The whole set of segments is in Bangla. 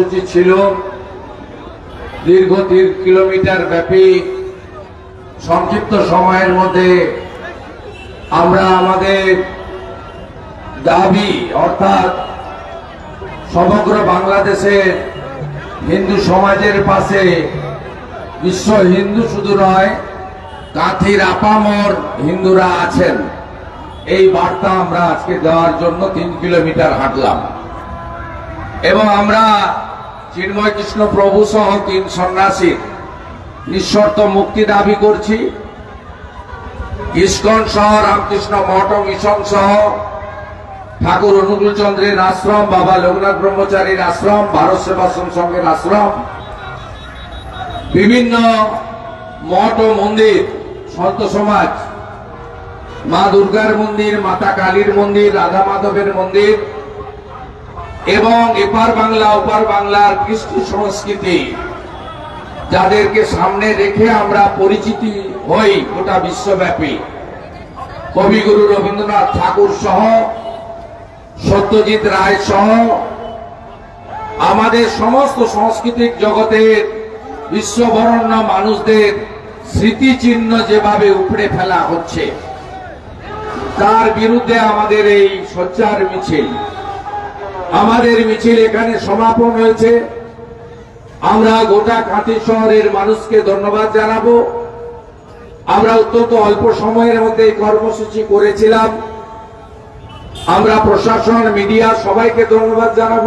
কর্মসূচি ছিল দীর্ঘ তিন কিলোমিটার ব্যাপী সংক্ষিপ্ত সময়ের মধ্যে আমরা আমাদের দাবি, অর্থাৎ সমগ্র বাংলাদেশের হিন্দু সমাজের পাশে, বিশ্ব হিন্দু শুধু নয়, কাঁথির আপামর হিন্দুরা আছেন। এই বার্তা আমরা আজকে দেওয়ার জন্য তিন কিলোমিটার হাঁটলাম। এবং আমরা চিন্ময় কৃষ্ণ প্রভু সহ তিন সন্ন্যাসীর নিঃশর্ত মুক্তি দাবি করছি। ইস্কন সহ রামকৃষ্ণ মঠ মিশন সহ ঠাকুর অনুকূল চন্দ্রের আশ্রম, বাবা লোকনাথ ব্রহ্মচারীর আশ্রম, ভারত সেবাশ্রম সংঘের আশ্রম। বিভিন্ন মঠ ও মন্দির, সন্ত সমাজ, মা দুর্গার মন্দির, মাতা কালীর মন্দির, রাধা মাধবের মন্দির এবং এপার বাংলা, ওপার বাংলার কৃষ্টি সংস্কৃতি, যাদেরকে সামনে রেখে আমরা পরিচিতি হই গোটা বিশ্বব্যাপী। কবিগুরু রবীন্দ্রনাথ ঠাকুর সহ, সত্যজিৎ রায় সহ, আমাদের সমস্ত সাংস্কৃতিক জগতের বিশ্ববরণ্য মানুষদের স্মৃতিচিহ্ন যেভাবে উপড়ে ফেলা হচ্ছে, তার বিরুদ্ধে আমাদের এই সোচ্চার মিছিল। আমাদের মিছিল এখানে সমাপন হয়েছে। আমরা গোটা কাঁথি শহরের মানুষকে ধন্যবাদ জানাব। আমরা অত্যন্ত অল্প সময়ের মধ্যে এই কর্মসূচি করেছিলাম। আমরা প্রশাসন, মিডিয়া সবাইকে ধন্যবাদ জানাব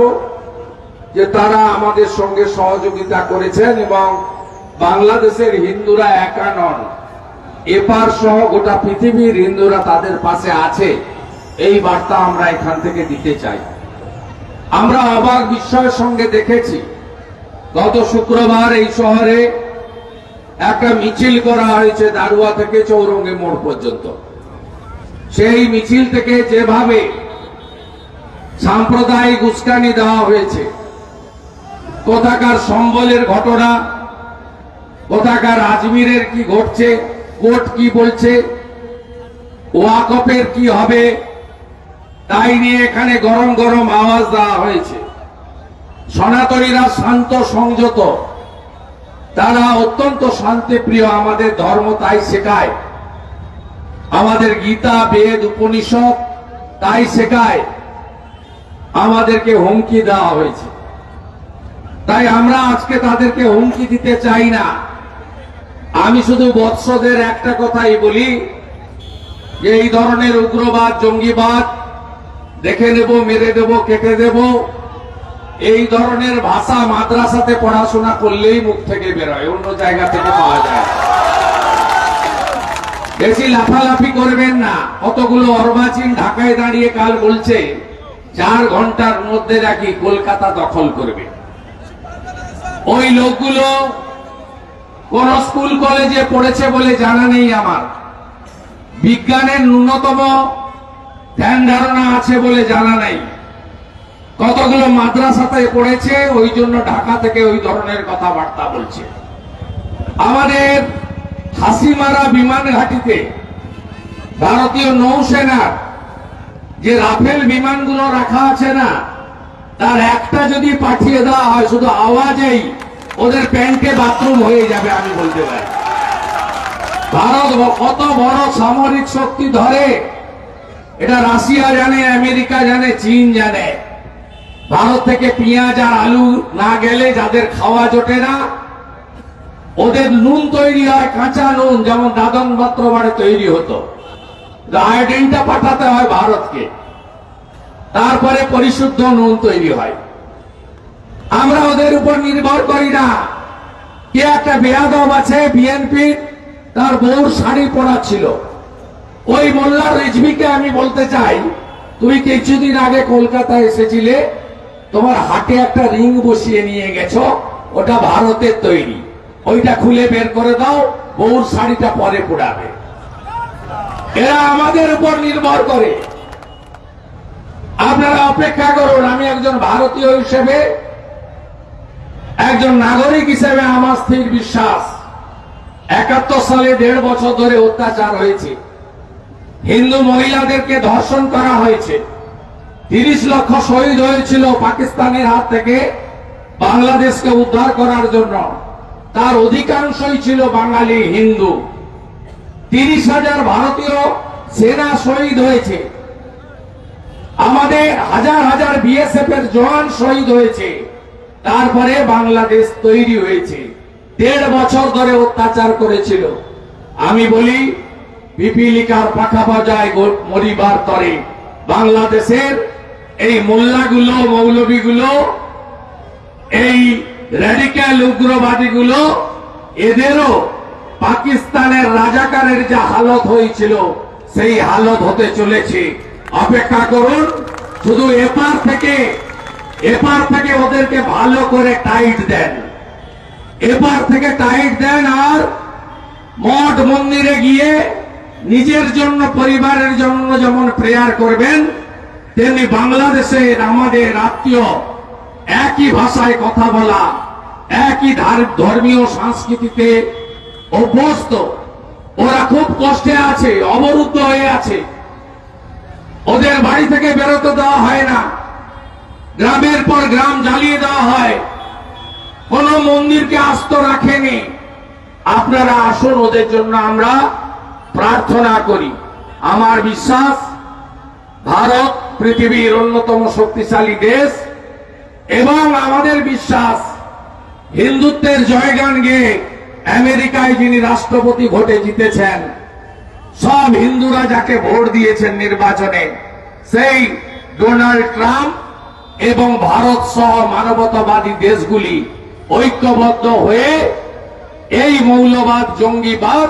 যে তারা আমাদের সঙ্গে সহযোগিতা করেছেন এবং বাংলাদেশের হিন্দুরা একা নন। এপার সহ গোটা পৃথিবীর হিন্দুরা তাদের পাশে আছে। এই বার্তা আমরা এখান থেকে দিতে চাই। আমরা অবাক বিস্ময়ের সঙ্গে দেখেছি, গত শুক্রবার এই শহরে একটা মিছিল করা হয়েছে দারুয়া থেকে চৌরঙ্গে মোড় পর্যন্ত। সেই মিছিল থেকে যেভাবে সাম্প্রদায়িক উস্কানি দেওয়া হয়েছে, কোথাকার সম্বলের ঘটনা, কোথাকার আজমিরের কি ঘটছে, কোর্ট কি বলছে ওয়াকপের কি হবে তাই নিয়ে এখানে গরম গরম আওয়াজ দেওয়া হয়েছে। সনাতনীরা শান্ত সংযত। তারা অত্যন্ত শান্তিপ্রিয়, আমাদের ধর্ম তাই শেখায়। আমাদের গীতা, বেদ, উপনিষদ তাই শেখায়। আমাদেরকে হুমকি দেওয়া হয়েছে। তাই আমরা আজকে তাদেরকে হুমকি দিতে চাই না। আমি শুধু বৎসদের একটা কথাই বলি, যে এই ধরনের উগ্রবাদ, জঙ্গিবাদ দেখে নেব, মেরে দেব কেটে দেব এই ধরনের ভাষা মাদ্রাসাতে পড়াশোনা করলেই মুখ থেকে বেরোয়, অন্য জায়গা থেকে পাওয়া যায় বেশি লাফালাফি করবেন না। কতগুলো অর্বাচীন ঢাকায় দাঁড়িয়ে কাল বলছে, চার ঘণ্টার মধ্যে নাকি কলকাতা দখল করবে। ওই লোকগুলো কোন স্কুল কলেজে পড়েছে বলে জানা নেই আমার। বিজ্ঞানের ন্যূনতম ধ্যান ধারণা আছে বলে জানা নাই। কতগুলো মাদ্রাসাতে পড়েছে, ওই জন্য ঢাকা থেকে ওই ধরনের কথাবার্তা বলছে। আমাদের হাসিমারা বিমান ঘাটিতে ভারতীয় নৌসেনার যে রাফেল বিমানগুলো রাখা আছে না, তার একটা যদি পাঠিয়ে দেওয়া হয়, শুধু আওয়াজেই ওদের প্যান্টে বাথরুম হয়ে যাবে, আমি বলতে পারি। ভারত কত বড় সামরিক শক্তি ধরে এটা রাশিয়া জানে, আমেরিকা জানে, চীন জানে। ভারত থেকে পেঁয়াজ আর আলু না গেলে যাদের খাওয়া জোটে না, ওদের নুন তৈরি হয়, কাঁচা নুন, যেমন দাদন পাত্র বাড়ে তৈরি হতো। আয়োডিনটা পাঠাতে হয় ভারতকে। তারপরে পরিশুদ্ধ নুন তৈরি হয়। আমরা ওদের উপর নির্ভর করি না। কে একটা বেয়াদব আছে বিএনপি তার বউর শাড়ি পরা ছিল। ওই মোল্লা রিজভিকে আমি বলতে চাই, তুমি কিছুদিন আগে কলকাতায় এসেছিলে, তোমার হাটে একটা রিং বসিয়ে নিয়ে গেছো, ওটা ভারতের তৈরি। ওইটা খুলে বের করে দাও, বউর শাড়িটা পরে পোড়াবে। এরা আমাদের উপর নির্ভর করে। আপনারা অপেক্ষা করুন, আমি একজন ভারতীয় হিসেবে, একজন নাগরিক হিসেবে আমার স্থির বিশ্বাস। একাত্তর সালে দেড় বছর ধরে অত্যাচার হয়েছে। হিন্দু মহিলাদেরকে ধর্ষণ করা হয়েছে। তিরিশ লক্ষ শহীদ হয়েছিল পাকিস্তানের হাত থেকে বাংলাদেশকে উদ্ধার করার জন্য। তার অধিকাংশই ছিল বাঙালি হিন্দু। তিরিশ হাজার ভারতীয় সেনা শহীদ হয়েছে। আমাদের হাজার হাজার বিএসএফ এর জওয়ান শহীদ হয়েছে। তারপরে বাংলাদেশ তৈরি হয়েছে। দেড় বছর ধরে অত্যাচার করেছিল। আমি বলি পিপিলিকার পাখা বাজায় মরিবার তরে। বাংলাদেশের এই মোল্লাগুলো, মৌলবীগুলো, এই র্যাডিক্যাল উগ্রবাদীগুলো, এদেরও পাকিস্তানের রাজাকারের যা হালত হয়েছিল, সেই হালত হতে চলেছে। অপেক্ষা করুন, শুধু এপার থেকে এপার থেকে ওদেরকে ভালো করে টাইট দেন। এপার থেকে টাইট দেন আর মঠ মন্দিরে গিয়ে নিজের জন্য, পরিবারের জন্য যেমন প্রেয়ার করবেন, তেমনি বাংলাদেশের আমাদের আত্মীয় একই ভাষায় কথা বলা, একই ধার- ধর্মীয় সংস্কৃতিতে অভ্যস্ত, ওরা খুব কষ্টে আছে, অবরুদ্ধ হয়ে আছে। ওদের বাড়ি থেকে বেরোতে দেওয়া হয় না। গ্রামের পর গ্রাম জ্বালিয়ে দেওয়া হয়। কোন মন্দিরকে আস্ত রাখেনি। আপনারা আসুন, ওদের জন্য আমরা প্রার্থনা করি। আমার বিশ্বাস, ভারত পৃথিবীর অন্যতম শক্তিশালী দেশ এবং আমাদের বিশ্বাস, হিন্দুত্বের জয়গান গেয়ে আমেরিকায় যিনি রাষ্ট্রপতি ভোটে জিতেছেন, সব হিন্দুরা যাকে ভোট দিয়েছেন নির্বাচনে, সেই ডোনাল্ড ট্রাম্প এবং ভারত সহ মানবতাবাদী দেশগুলি ঐক্যবদ্ধ হয়ে এই মৌলবাদ, জঙ্গিবাদ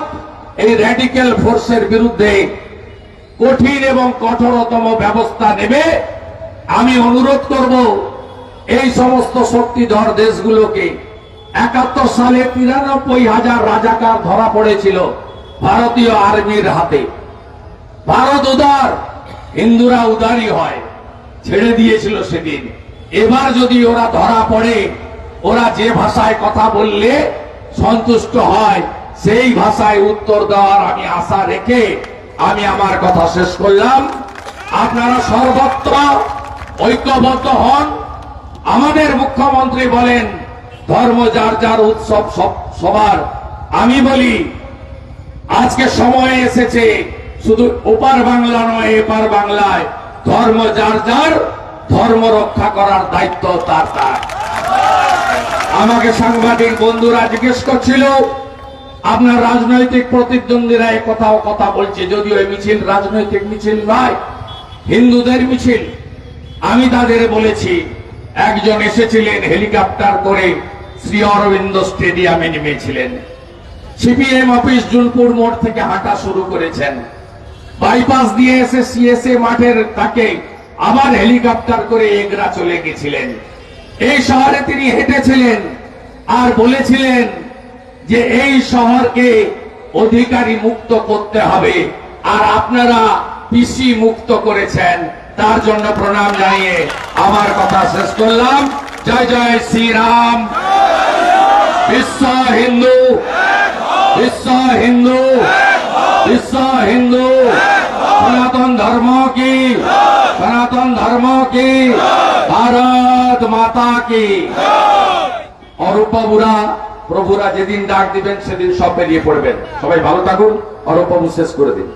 এই র্যাডিক্যাল ফোর্সের বিরুদ্ধে কঠিন এবং কঠোরতম ব্যবস্থা নেবে। আমি অনুরোধ করব, এই সমস্ত শক্তিধর দেশগুলোকে একাত্তর সালে তিরানব্বই হাজার রাজাকার ধরা পড়েছিল ভারতীয় আর্মির হাতে। ভারত উদার, হিন্দুরা উদারই হয়, ছেড়ে দিয়েছিল সেদিন। এবার যদি ওরা ধরা পড়ে, ওরা যে ভাষায় কথা বললে সন্তুষ্ট হয়। সেই ভাষায় উত্তর দেওয়ার আমি আশা রেখে আমি আমার কথা শেষ করলাম। আপনারা সর্বত্র ঐক্যবদ্ধ হন। আমাদের মুখ্যমন্ত্রী বলেন, ধর্ম যার যার উৎসব সব- সবার। আমি বলি, আজকে সময় এসেছে শুধু ওপার বাংলা নয়, এপার বাংলায়। ধর্ম যার যার, ধর্ম রক্ষা করার দায়িত্ব তার তার। আমাকে সাংবাদিক বন্ধুরা জিজ্ঞেস করছিল আপনার রাজনৈতিক প্রতিদ্বন্দ্বীরা কথাও কথা বলছে, যদিও এই মিছিল রাজনৈতিক মিছিল নয়, হিন্দুদের মিছিল। আমি তাদের বলেছি, একজন এসেছিলেন হেলিকপ্টার করে শ্রী অরবিন্দ স্টেডিয়ামে নেমেছিলেন। সিপিএম অফিস জুনপুর মোড় থেকে হাঁটা শুরু করেছেন। বাইপাস দিয়ে এসে সিএসএ মাঠের তাকে আবার হেলিকপ্টার করে এগরা চলে গেছিলেন। এই শহরে তিনি হেঁটেছিলেন আর বলেছিলেন যে এই শহরকে অধিকারী মুক্ত করতে হবে। আর আপনারা পিসি মুক্ত করেছেন, তার জন্য প্রণাম জানিয়ে আমার কথা শেষ করলাম। জয় জয় শ্রীরাম। বিশ্ব হিন্দু। বিশ্ব হিন্দু। বিশ্ব হিন্দু। সনাতন ধর্ম কি? সনাতন ধর্ম কি? ভারত মাতা কি? অরূপবাবুরা প্রভুরা যেদিন ডাক দিবেন, সেদিন সব বেরিয়ে পড়বেন। সবাই ভালো থাকুন অরূপবাবু শেষ করে দিন।